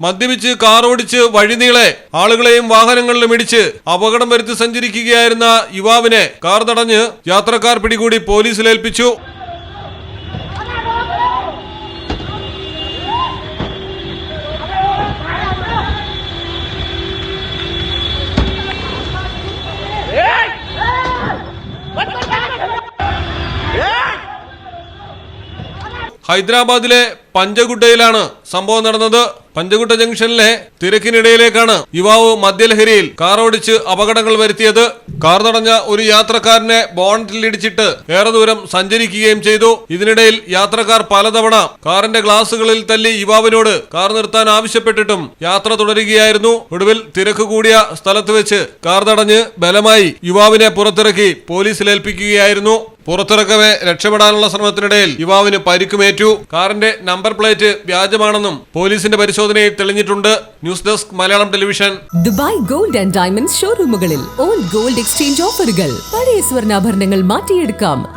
മദ്യപിച്ച് കാർ ഓടിച്ച് വഴിനീളെ ആളുകളെയും വാഹനങ്ങളിലും ഇടിച്ച് അപകടം വരുത്തി സഞ്ചരിക്കുകയായിരുന്ന യുവാവിനെ കാർ തടഞ്ഞ് യാത്രക്കാർ പിടികൂടി പോലീസിലേൽപ്പിച്ചു ഹൈദരാബാദിലെ പഞ്ചഗുട്ടയിലാണ് സംഭവം നടന്നത്. പഞ്ചഗുട്ട ജംഗ്ഷനിലെ തിരക്കിനിടയിലേക്കാണ് യുവാവ് മദ്യലഹരിയിൽ കാറോടിച്ച് അപകടങ്ങൾ വരുത്തിയത്. കാർ തടഞ്ഞ ഒരു യാത്രക്കാരനെ ബോണറ്റിൽ ഇടിച്ചിട്ട് ഏറെ ദൂരം സഞ്ചരിക്കുകയും ചെയ്തു. ഇതിനിടയിൽ യാത്രക്കാർ പലതവണ കാറിന്റെ ഗ്ലാസുകളിൽ തല്ലി യുവാവിനോട് കാർ നിർത്താൻ ആവശ്യപ്പെട്ടിട്ടും യാത്ര തുടരുകയായിരുന്നു. ഒടുവിൽ തിരക്ക് കൂടിയ സ്ഥലത്ത് വെച്ച് കാർ തടഞ്ഞ് ബലമായി യുവാവിനെ പുറത്തിറക്കി പോലീസിലേൽപ്പിക്കുകയായിരുന്നു പുറത്തിറക്കവേ രക്ഷപ്പെടാനുള്ള ശ്രമത്തിനിടയിൽ യുവാവിന് പരിക്കുമേറ്റു. കാറിന്റെ നമ്പർ പ്ലേറ്റ് വ്യാജമാണെന്നും പോലീസിന്റെ പരിശോധനയിൽ തെളിഞ്ഞിട്ടുണ്ട്. News desk Malayalam television. Dubai gold and diamond ഷോറൂമുകളിൽ old gold exchange ഓഫറുകൾ. പഴയ സ്വർണാഭരണങ്ങൾ മാറ്റിയെടുക്കാം.